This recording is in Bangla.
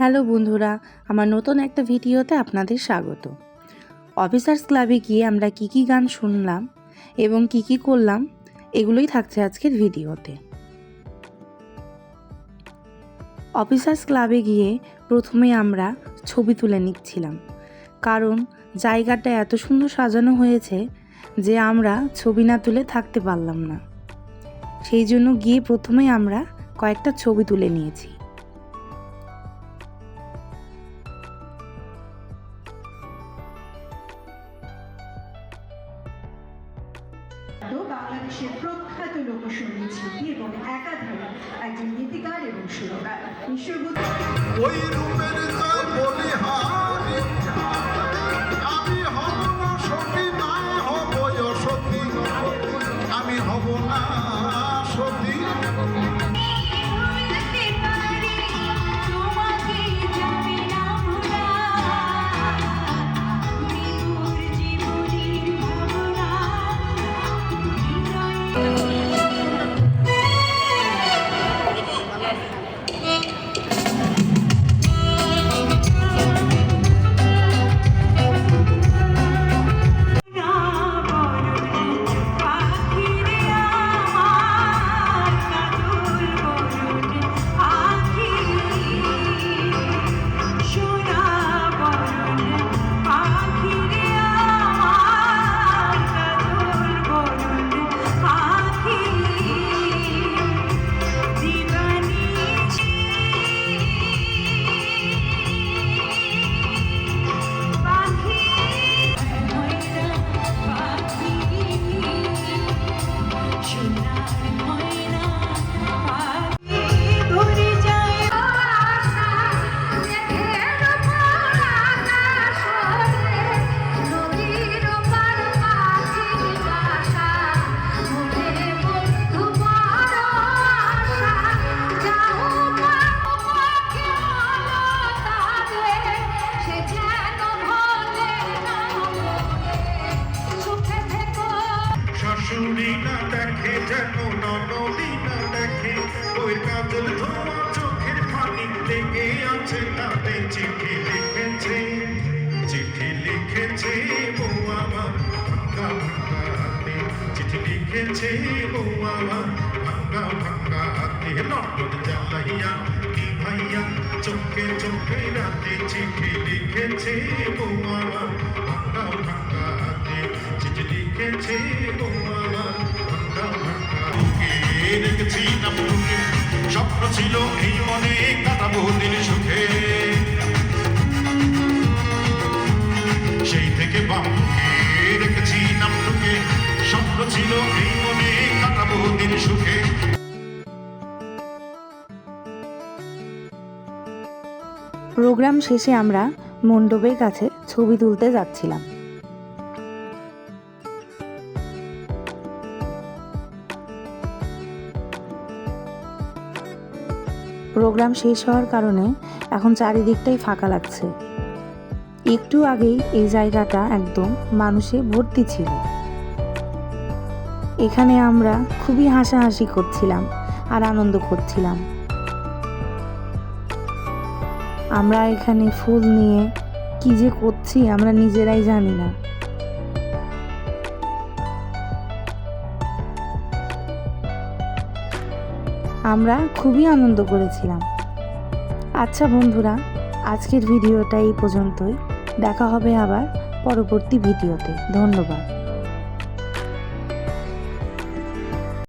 হ্যালো বন্ধুরা, আমার নতুন একটা ভিডিওতে আপনাদের স্বাগত। অফিসার্স ক্লাবে গিয়ে আমরা কি কি গান শুনলাম এবং কি কি করলাম, এগুলোই থাকছে আজকের ভিডিওতে। অফিসার্স ক্লাবে গিয়ে প্রথমে আমরা ছবি তুলে নিচ্ছিলাম, কারণ জায়গাটা এত সুন্দর সাজানো হয়েছে যে আমরা ছবি না তুলে থাকতে পারলাম না। সেই জন্য গিয়ে প্রথমে আমরা কয়েকটা ছবি তুলে নিয়েছি। তো বাংলাদেশের প্রখ্যাত লোকসঙ্গীত শিল্পী এবং একাধারে একজন গীতিকার এবং সুরকার। ঈশ্বরবুদ্ধ ওই রূপের আমি হব না। শাশুড়ি না দেখে যেন ননদি না দেখে ওই কাজল ধোয়া চোখের পানি লেগে আছে তাতে চিঠি লিখেছে চিঠি লিখেছে বউ আমার ভাঙ্গা ভাঙ্গা হাতে চিঠি লিখেছে বউ আমার ভাঙ্গা ভাঙ্গা হাতে লটন জ্বালাইয়া কি ভাইয়া চোখে চোখে রাতে চিঠি লিখেছে বউ আমার ভাঙ্গা হাতে চিঠি লিখেছে বউ রেখেছি না বুকে স্বপ্ন ছিল এই মনে সুখে। সেই থেকে স্বপ্ন ছিল এই মনে সুখে। প্রোগ্রাম শেষে আমরা মণ্ডপের কাছে ছবি তুলতে যাচ্ছিলাম। প্রোগ্রাম শেষ হওয়ার কারণে এখন চারিদিকটাই ফাঁকা লাগছে। একটু আগেই এই জায়গাটা একদম মানুষে ভর্তি ছিল। এখানে আমরা খুবই হাসাহাসি করছিলাম আর আনন্দ করছিলাম। আমরা এখানে ফুল নিয়ে কি যে করছি আমরা নিজেরাই জানি না। আমরা খুবই আনন্দ করেছিলাম। আচ্ছা বন্ধুরা, আজকের ভিডিওটা এই পর্যন্তই। দেখা হবে আবার পরবর্তী ভিডিওতে। ধন্যবাদ।